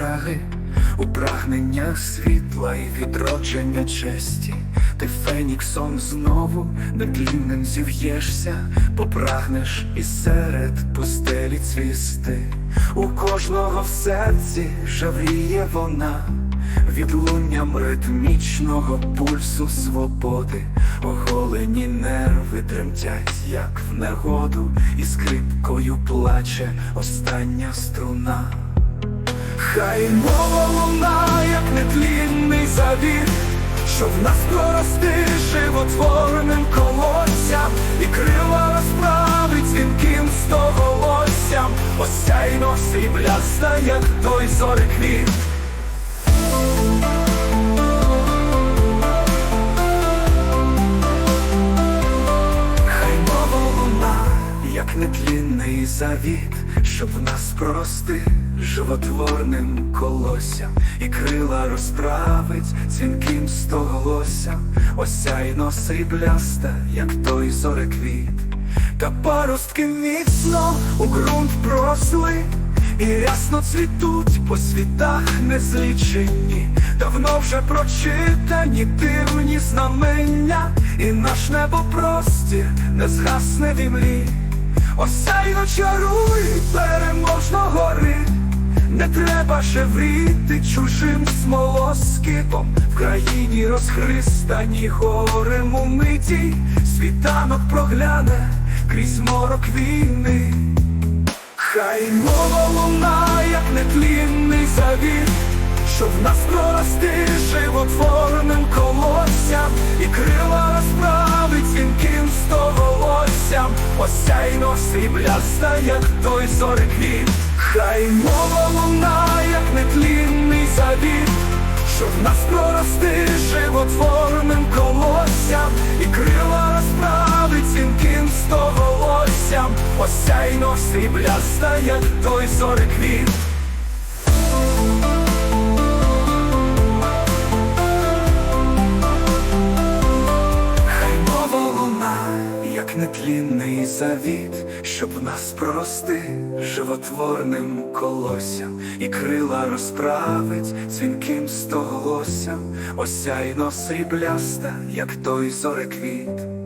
Джерельце світла і відродження честі, ти феніксом знову нетлінним зів'єшся, попрагнеш і серед пустелі цвісти. У кожного в серці жавріє вона, відлунням ритмічного пульсу свободи, оголені нерви тремтять, як в негоду, і скрипкою плаче остання струна. Хай мова луна, як нетлінний завір, що в нас прорости животворним колоссям, і крила розправить дзвінким стоголоссям, осяйно срібляста, як той зореквіт. Хай мова луна, як нетлінний завіт, щоб нас прости животворним колоссям, і крила розправить дзвінким стоголоссям, осяйно срібляста, як той зореквіт, та паростки міцно у ґрунт просли. І рясно цвітуть по світах незлічені, давно вже прочитані дивні знамення, і наш небопростір не згасне в імлі. Осяйно чаруй, переможно гори, не треба шевріти чужим смолоскипом. В країні розхристані горем у миті, світанок прогляне крізь морок війни. Хай мова луна, як нетлінний завір, що в нас прорости животворним осяйно срібляста, як той зореквіт. Хай мова луна, як нетлінний завіт, Щоб нас прорости животворним колоссям, і крила розправить дзвінким стоголоссям, осяйно срібляста, як той зореквіт. Як нетлінний завіт, щоб нас прости животворним колоссям, і крила розправить дзвінким стоголоссям, осяйно срібляста, як той зореквіт.